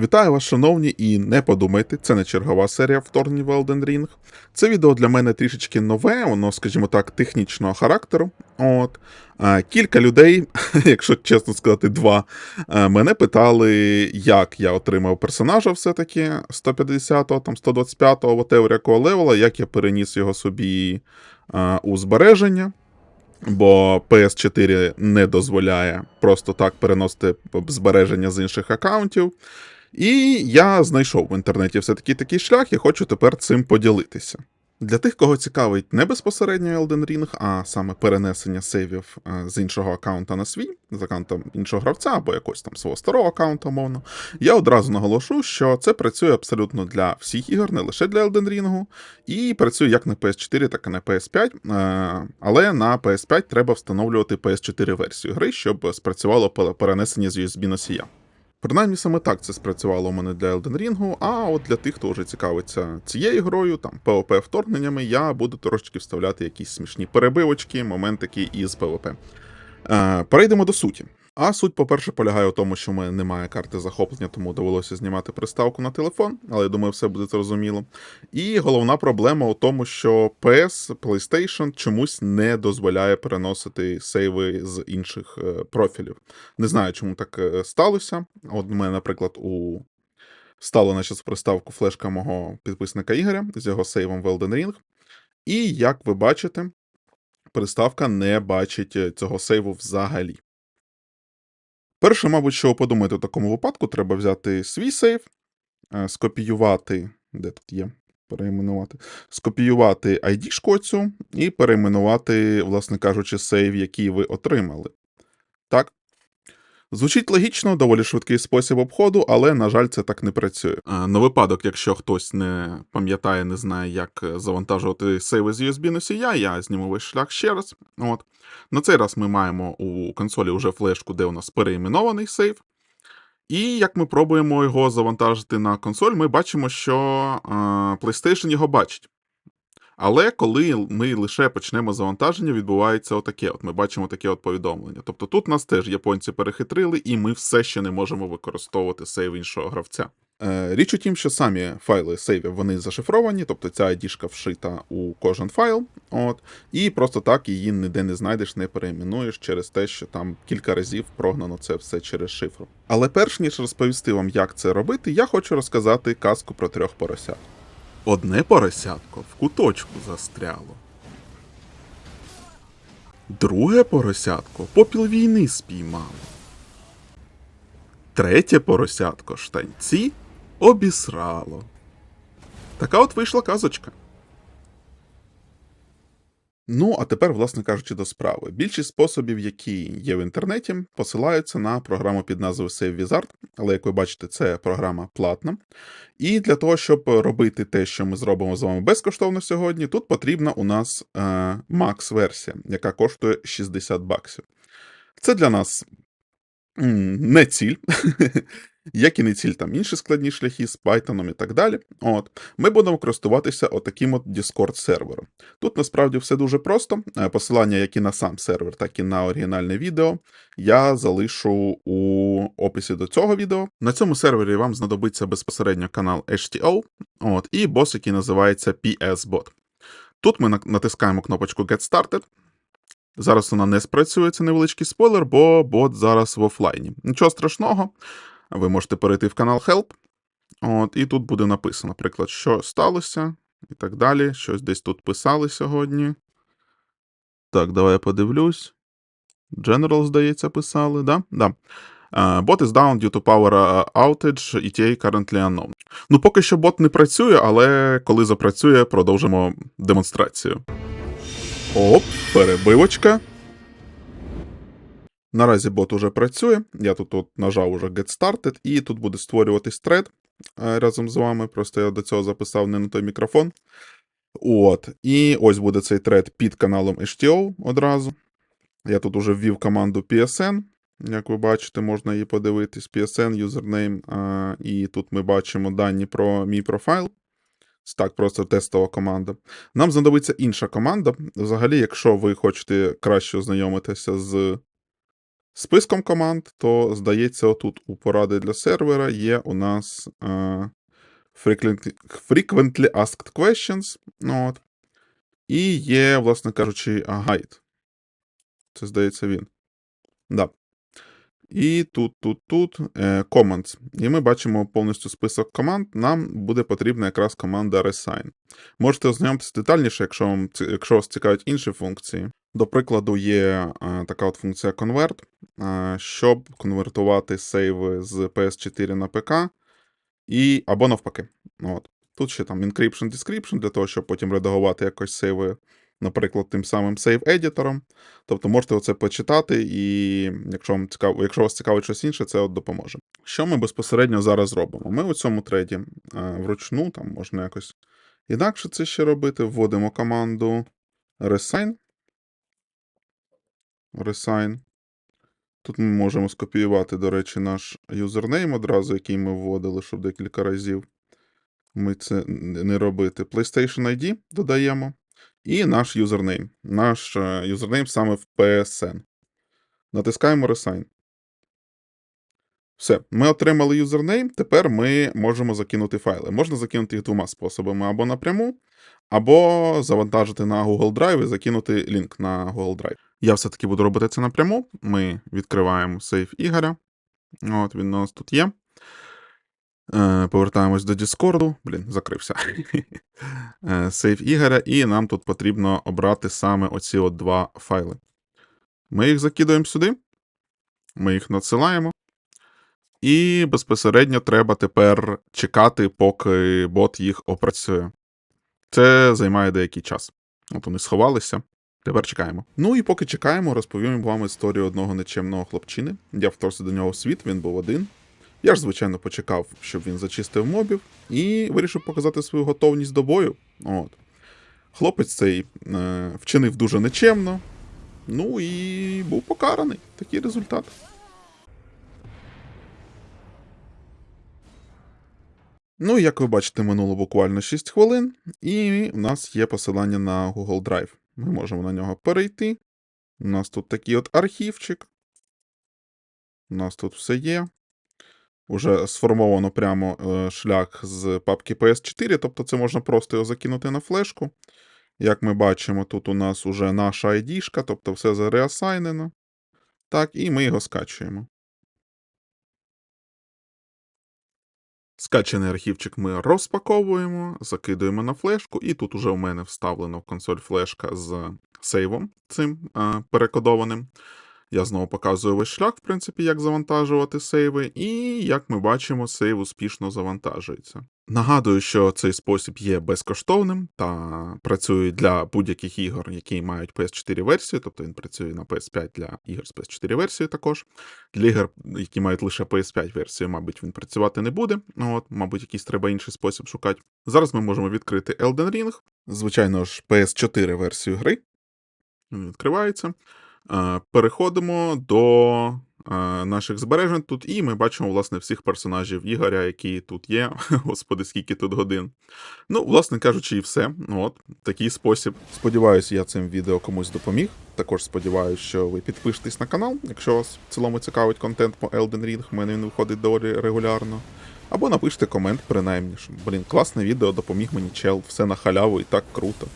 Вітаю вас, шановні, і не подумайте, це не чергова серія вторгнень в Elden Ring. Це відео для мене трішечки нове, воно, скажімо так, технічного характеру. От. Кілька людей, якщо чесно сказати, два, е, мене питали, як я отримав персонажа все-таки 150-го, там 125-го, whatever, якого левела, як я переніс його собі е, у збереження. Бо PS4 не дозволяє просто так переносити збереження з інших аккаунтів. І я знайшов в інтернеті все-таки такий шлях і хочу тепер цим поділитися. Для тих, кого цікавить не безпосередньо Elden Ring, а саме перенесення сейвів е, з іншого аккаунта на свій, з аккаунта іншого гравця або якогось там свого старого аккаунта, умовно, я одразу наголошу, що це працює абсолютно для всіх ігор, не лише для Elden Ring, і працює як на PS4, так і на PS5. е, Але на PS5 треба встановлювати PS4 версію гри, щоб спрацювало перенесення з USB носія. Принаймні саме так це спрацювало у мене для Elden Ring, а от для тих, хто вже цікавиться цією грою, там PvP вторгненнями, я буду трошечки вставляти якісь смішні перебивочки, моментики із PvP. Е, перейдемо до суті. А суть, по-перше, полягає у тому, що в немає карти захоплення, тому довелося знімати приставку на телефон, але я думаю, все буде зрозуміло. І головна проблема у тому, що PS, PlayStation чомусь не дозволяє переносити сейви з інших е, профілів. Не знаю, чому так е, сталося. От у мене, наприклад, у стала наче в приставку флешка мого підписника Ігоря з його сейвом в Elden Ring. І як ви бачите, приставка не бачить е, цього сейву взагалі. Перше, мабуть, що подумати в такому випадку, треба взяти свій сейв, е, скопіювати, де тут є, перейменувати, скопіювати ID-шку цю і перейменувати, власне кажучи, сейв, який ви отримали. Так? Звучить логічно, доволі швидкий спосіб обходу, але, на жаль, це так не працює. На випадок, якщо хтось не пам'ятає, не знає, як е, завантажувати сейви з USB носія, я зніму весь шлях ще раз. От. На цей раз ми маємо у консолі вже флешку, де у нас переіменований сейв. І як ми пробуємо його завантажити на консоль, ми бачимо, що PlayStation його бачить. Але коли ми лише почнемо завантаження, відбувається отаке. От ми бачимо таке от повідомлення. Тобто тут нас теж японці перехитрили, і ми все ще не можемо використовувати сейв іншого гравця. Е, річ у тім, що самі файли сейвів вони зашифровані, тобто ця ID-шка вшита у кожен файл. От, і просто так її ніде не знайдеш, не перейменуєш через те, що там кілька разів прогнано це все через шифру. Але перш ніж розповісти вам, як це робити, я хочу розказати казку про трьох поросят. Одне поросятко в куточку застряло. Друге поросятко попіл війни спіймало. Третє поросятко штанці обісрало. Така от вийшла казочка. Ну, а тепер, власне кажучи, до справи. Більшість способів, які є в інтернеті, посилаються на програму під назвою Save Wizard, але як ви бачите, це програма платна. І для того, щоб робити те, що ми зробимо з вами безкоштовно сьогодні, тут потрібна у нас е, Max-версія, яка коштує 60 баксів. Це для нас не ціль, як і не ціль там інші складні шляхи з Python і так далі. От Ми будемо користуватися отаким от Discord сервером. Тут насправді все дуже просто. Е, Посилання як і на сам сервер, так і на оригінальне відео я залишу у описі до цього відео. На цьому сервері вам знадобиться безпосередньо канал HTO от, і бос, який називається PS-Bot. Тут ми натискаємо кнопочку Get Started. Зараз вона не спрацює, це невеличкий спойлер, бо бот зараз в офлайні. Нічого страшного, ви можете перейти в канал Help. От, і тут буде написано, наприклад, що сталося, і так далі. Щось десь тут писали сьогодні. Так, давай я подивлюсь. General, здається, писали, да? Да. Uh, bot is down due to power uh, outage, ETA currently unknown. Ну, поки що бот не працює, але коли запрацює, продовжимо демонстрацію. Оп, перебивочка. Наразі бот уже працює. Я тут от нажав уже Get Started, і тут буде створюватись тред е, разом з вами. Просто я до цього записав не на той мікрофон. От. І ось буде цей тред під каналом HTO одразу. Я тут уже ввів команду PSN. Як ви бачите, можна її подивитись. PSN, юзернейм. І тут ми бачимо дані про мій профайл. Так, просто тестова команда. Нам знадобиться інша команда. Взагалі, якщо ви хочете краще ознайомитися з списком команд, то здається, отут у поради для сервера є у нас е, frequently, asked questions. Ну, от. І є, власне кажучи, гайд. Це здається він. Да. І тут, тут, тут е, commands. І ми бачимо повністю список команд. Нам буде потрібна якраз команда resign. Можете ознайомитися детальніше, якщо, вам, якщо вас цікавлять інші функції. До прикладу, є е, така от функція convert, е, щоб конвертувати сейви з PS4 на ПК, і, або навпаки. От. Тут ще там encryption description для того, щоб потім редагувати якось сейви, наприклад, тим самим save-едітором. Тобто можете оце почитати, і якщо, вам цікаво, якщо вас цікавить щось інше, це от допоможе. Що ми безпосередньо зараз робимо? Ми у цьому треді е, вручну, там можна якось інакше це ще робити. Вводимо команду resign. Resign. Тут ми можемо скопіювати, до речі, наш юзернейм одразу, який ми вводили, щоб декілька разів ми це не робити. PlayStation ID додаємо. І наш юзернейм. Наш е, юзернейм саме в PSN. Натискаємо Resign. Все, ми отримали юзернейм. Тепер ми можемо закинути файли. Можна закинути їх двома способами: або напряму, або завантажити на Google Drive і закинути лінк на Google Drive. Я все-таки буду робити це напряму. Ми відкриваємо сейф Ігоря. От він у нас тут є. Е, Повертаємось до Discord. Блін, закрився. Е, Сейф Ігоря, і нам тут потрібно обрати саме оці от два файли. Ми їх закидуємо сюди. Ми їх надсилаємо. І безпосередньо треба тепер чекати, поки бот їх опрацює. Це займає деякий час. От вони сховалися. Тепер чекаємо. Ну і поки чекаємо, розповім вам історію одного нечемного хлопчини. Я вторгся до нього в світ, він був один. Я ж, звичайно, почекав, щоб він зачистив мобів, і вирішив показати свою готовність до бою. От. Хлопець цей е, вчинив дуже нечемно. Ну і був покараний. Такий результат. Ну, і як ви бачите, минуло буквально 6 хвилин, і в нас є посилання на Google Drive. Ми можемо на нього перейти. У нас тут такий от архівчик. У нас тут все є. Уже сформовано прямо е, шлях з папки PS4, тобто це можна просто його закинути на флешку. Як ми бачимо, тут у нас уже наша ID, тобто все зареасайнено. Так, і ми його скачуємо. Скачаний архівчик ми розпаковуємо, закидуємо на флешку, і тут уже у мене вставлено в консоль флешка з сейвом цим е, перекодованим. Я знову показую весь шлях, в принципі, як завантажувати сейви, і як ми бачимо, сейв успішно завантажується. Нагадую, що цей спосіб є безкоштовним та працює для будь-яких ігор, які мають PS4 версію, тобто він працює на PS5 для ігор з PS4 версією також. Для ігор, які мають лише PS5 версію, мабуть, він працювати не буде. Ну, От, мабуть, якийсь треба інший спосіб шукати. Зараз ми можемо відкрити Elden Ring, звичайно ж, PS4 версію гри. Він відкривається. Е, Переходимо до е, наших збережень тут, і ми бачимо, власне, всіх персонажів Ігоря, які тут є. Господи, скільки тут годин. Ну, власне кажучи, і все. Ну, От, такий спосіб. Сподіваюся, я цим відео комусь допоміг. Також сподіваюся, що ви підпишетесь на канал, якщо вас в цілому цікавить контент по Elden Ring, в мене він виходить доволі регулярно. Або напишіть комент, принаймні, що, блін, класне відео, допоміг мені чел, все на халяву і так круто.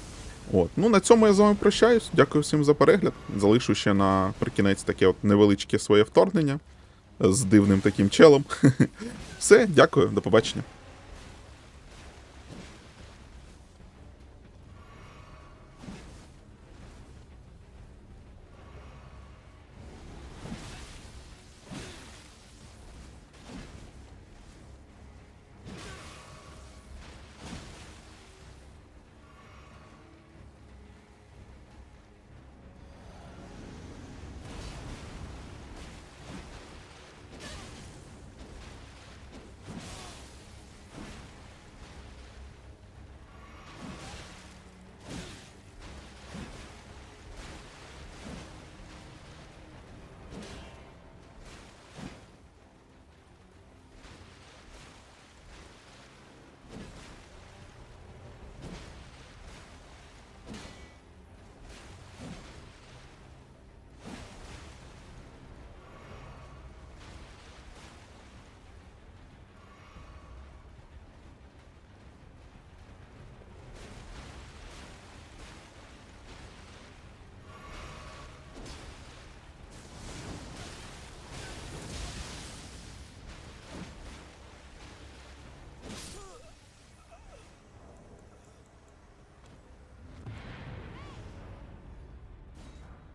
От. Ну, на цьому я з вами прощаюсь. Дякую всім за перегляд. Залишу ще на прикінець таке от невеличке своє вторгнення з дивним таким челом. Все, дякую, до побачення.